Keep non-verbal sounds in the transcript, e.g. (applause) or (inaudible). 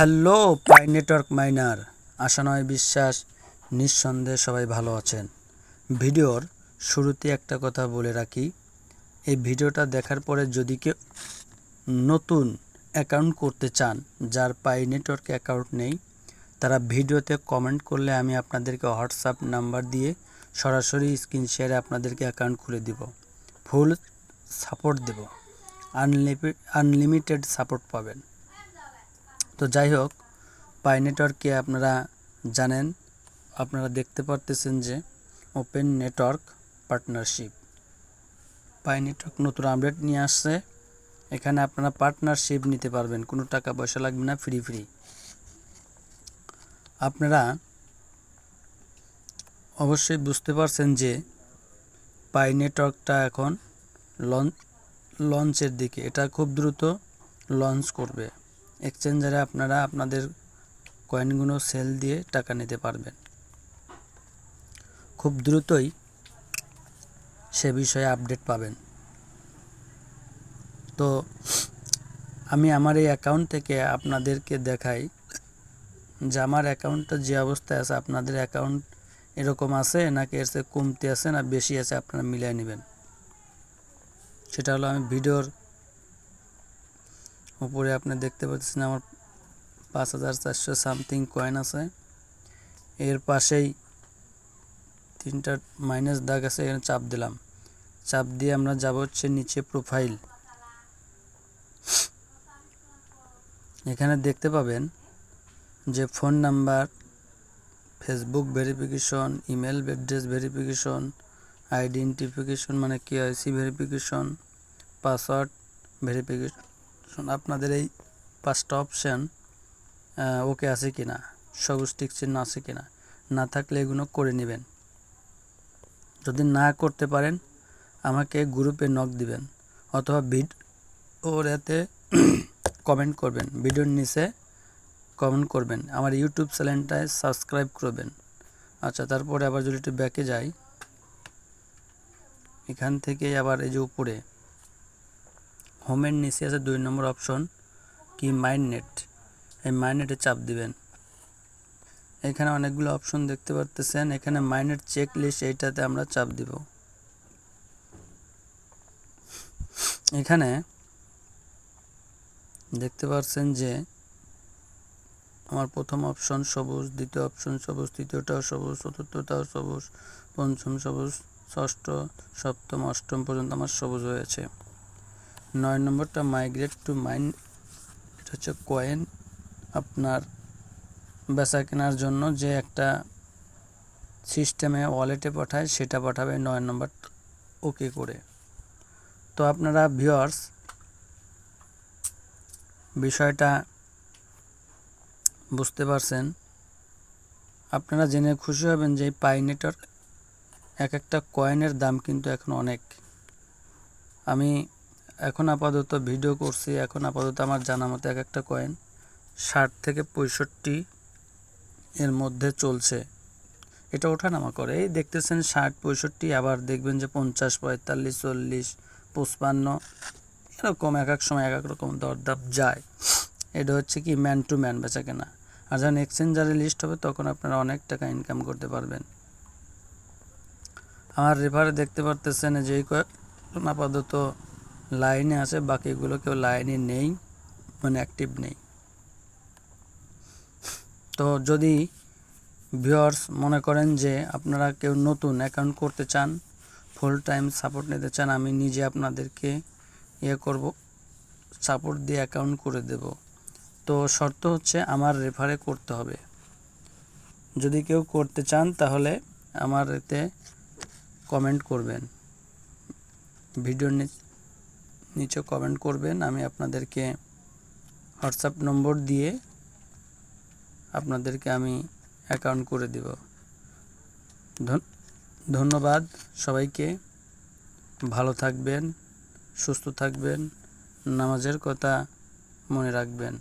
Hello Pi network miner. আশা নয় বিশ্বাস, নিঃসন্দেহে সবাই ভালো আছেন। ভিডিওর শুরুতে একটা কথা বলে রাখি, এই ভিডিওটা দেখার পরে যদি কেউ নতুন অ্যাকাউন্ট করতে চান, যার পাই নেটওয়ার্ক অ্যাকাউন্ট নেই, তারা ভিডিওতে কমেন্ট করলে আমি আপনাদেরকে হোয়াটসঅ্যাপ নাম্বার দিয়ে সরাসরি স্ক্রিন শেয়ারে আপনাদেরকে অ্যাকাউন্ট খুলে দিব। ফুল সাপোর্ট দেব। আনলিমিটেড সাপোর্ট পাবেন। তো যাই হোক পাই নেটওয়ার্কে আপনারা জানেন, আপনারা দেখতে পারতেছেন যে open network partnership Pi network নতুন আপডেট নিয়ে আসছে। এখানে আপনারা পার্টনারশিপ নিতে পারবেন, কোনো টাকা পয়সা লাগবে না ফ্রি ফ্রি আপনারা অবশ্যই বুঝতে পারছেন যে পাই নেটওয়ার্কটা এখন লঞ্চ লঞ্চের দিকে, এটা খুব দ্রুত লঞ্চ করবে। এক্সচেঞ্জারে আপনারা আপনাদের কয়েনগুলো সেল দিয়ে টাকা নিতে পারবেন। খুব দ্রুতই সে বিষয়ে আপডেট পাবেন। তো আমি আমার এই অ্যাকাউন্ট থেকে আপনাদেরকে দেখাই যে আমার অ্যাকাউন্টটা যে অবস্থায় আছে, আপনাদের অ্যাকাউন্ট এরকম আছে নাকি এর চেয়ে কমতি আছে না বেশি আছে, আপনারা মিলিয়ে নেবেন। সেটা হলো আমি ভিডিওর উপরে আপনি দেখতে পাচ্ছেন আমার পাঁচ হাজার চারশো সামথিং কয়েন আছে। এর পাশেই তিনটা মাইনাস দাগ আছে, এখানে চাপ দিলাম। চাপ দিয়ে আমরা যাব হচ্ছে নিচে প্রোফাইল এখানে দেখতে পাবেন যে phone number, Facebook verification, email address verification, identification মানে কেআইসি ভেরিফিকেশন, পাসওয়ার্ড ভেরিফিকেশন আপনাদের এই পাঁচটা অপশান ওকে আছে কি না সবুজ টিক চিহ্ন আছে কি না না থাকলে এগুলো করে নেবেন। যদি না করতে পারেন, আমাকে গ্রুপে নক দিবেন, অথবা ভিড ওর এতে (coughs) কমেন্ট করবেন। ভিডিওর নিচে কমেন্ট করবেন। আমার ইউটিউব চ্যানেলটায় সাবস্ক্রাইব করবেন। আচ্ছা তারপরে আবার যদি একটু ব্যাকে যাই, এখান থেকে আবার এই যে উপরে হোমের নিচে আছে দুই নম্বর অপশন, কি মাইন্ড নেট এই মাইন্ড নেটে চাপ দিবেন। এখানে অনেকগুলো অপশন দেখতে পারতেছেন, এখানে মাইন্ডের চেক লিস্ট এইটাতে আমরা চাপ দিব। এখানে দেখতে পাচ্ছেন যে আমার প্রথম অপশন সবুজ, দ্বিতীয় অপশন সবুজ, তৃতীয়টাও সবুজ, চতুর্থটাও সবুজ, পঞ্চম সবুজ, ষষ্ঠ, সপ্তম, অষ্টম পর্যন্ত আমার সবুজ হয়েছে। নয় নম্বরটা মাইগ্রেট টু মাইন এটা হচ্ছে কয়েন আপনার বেচা কেনার জন্য যে একটা সিস্টেমে ওয়ালেটে পাঠায়, সেটা পাঠাবে নয় নম্বর ওকে করে। তো আপনারা ভিওয়ার্স বিষয়টা বুঝতে পারছেন। আপনারা জেনে খুশি হবেন যে পাই নেটওয়ার্ক এক একটা কয়েনের দাম কিন্তু এখন অনেক। আমি এখন আপাতত ভিডিও করছি। এখন আপাতত আমার জানা মতো এক একটা কয়েন ষাট থেকে পঁয়ষট্টি এর মধ্যে চলছে। এটা ওঠানামা করে। এই দেখতেছেন ষাট, পঁয়ষট্টি, আবার দেখবেন যে পঞ্চাশ, পঁয়তাল্লিশ, চল্লিশ, পঁচপান্ন, এরকম এক এক সময় এক এক রকম দরদাম যায়। এটা হচ্ছে কি ম্যান টু ম্যান বেচা কেনা। আর যখন এক্সচেঞ্জারে লিস্ট হবে, তখন আপনারা অনেক টাকা ইনকাম করতে পারবেন। আমার রেফারে দেখতে পারতেছেন যে এই আপাতত লাইনে আছে, বাকিগুলো কেউ লাইনে নেই মানে অ্যাক্টিভ নেই। তো যদি ভিওয়ার্স মনে করেন যে আপনারা কেউ নতুন অ্যাকাউন্ট করতে চান ফুল টাইম সাপোর্ট নিতে চান, আমি নিজে আপনাদেরকে ইয়ে করব সাপোর্ট দিয়ে অ্যাকাউন্ট করে দেব। তো শর্ত হচ্ছে আমার রেফারে করতে হবে। যদি কেউ করতে চান, তাহলে আমার এতে কমেন্ট করবেন। ভিডিওর নিচে কমেন্ট করবেন, আমি আপনাদেরকে হোয়াটসঅ্যাপ নম্বর দিয়ে আপনাদেরকে আমি অ্যাকাউন্ট করে দেব। ধন্যবাদ সবাইকে, ভালো থাকবেন, সুস্থ থাকবেন, নামাজের কথা মনে রাখবেন।